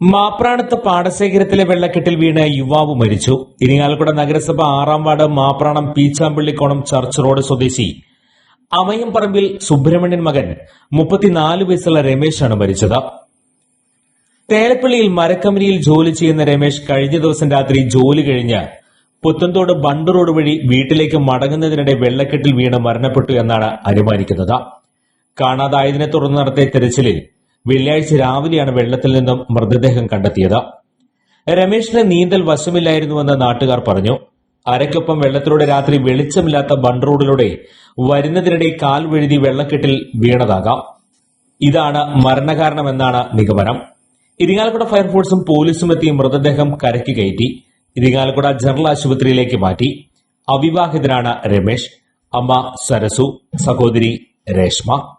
മാപ്രാണത്ത് പാടശേഖരത്തിലെ വെള്ളക്കെട്ടിൽ വീണ് യുവാവ് മരിച്ചു. ഇരിങ്ങാലക്കുട നഗരസഭ ആറാം ward Mapranam Peechampallikonam church road സ്വദേശി അമയം പറമ്പിൽ സുബ്രഹ്മണ്യൻ മകൻ മുപ്പത്തിനാല് വയസ്സുള്ള രമേശാണ് മരിച്ചത്. തേലപ്പള്ളിയിൽ മരക്കമ്പനിയിൽ ജോലി ചെയ്യുന്ന രമേശ് കഴിഞ്ഞ ദിവസം രാത്രി ജോലി കഴിഞ്ഞ് പുത്തൻതോട് ബണ്ട് റോഡ് വഴി വീട്ടിലേക്ക് മടങ്ങുന്നതിനിടെ വെള്ളക്കെട്ടിൽ വീണ് മരണപ്പെട്ടു എന്നാണ് അനുമാനിക്കുന്നത്. കാണാതായതിനെ തുടർന്ന് നടത്തിയ തെരച്ചിലിൽ വെള്ളിയാഴ്ച രാവിലെയാണ് വെള്ളത്തിൽ നിന്നും മൃതദേഹം കണ്ടെത്തിയത്. രമേശിന് നീന്തൽ വശമില്ലായിരുന്നുവെന്ന് നാട്ടുകാർ പറഞ്ഞു. അരയ്ക്കൊപ്പം വെള്ളത്തിലൂടെ രാത്രി വെളിച്ചമില്ലാത്ത ബണ്ട് റോഡിലൂടെ വരുന്നതിനിടെ കാൽ വഴുതി വെള്ളക്കെട്ടിൽ വീണതാകാം. ഇതാണ് മരണകാരണമെന്നാണ് നിഗമനം. ഇരിങ്ങാലക്കുട ഫയർഫോഴ്സും പോലീസും എത്തി മൃതദേഹം കരയ്ക്ക് കയറ്റി. ഇരിങ്ങാലക്കുട ജനറൽ ആശുപത്രിയിലേക്ക് മാറ്റി. അവിവാഹിതനാണ് രമേശ്. അമ്മ സരസു. സഹോദരി രേഷ്മ.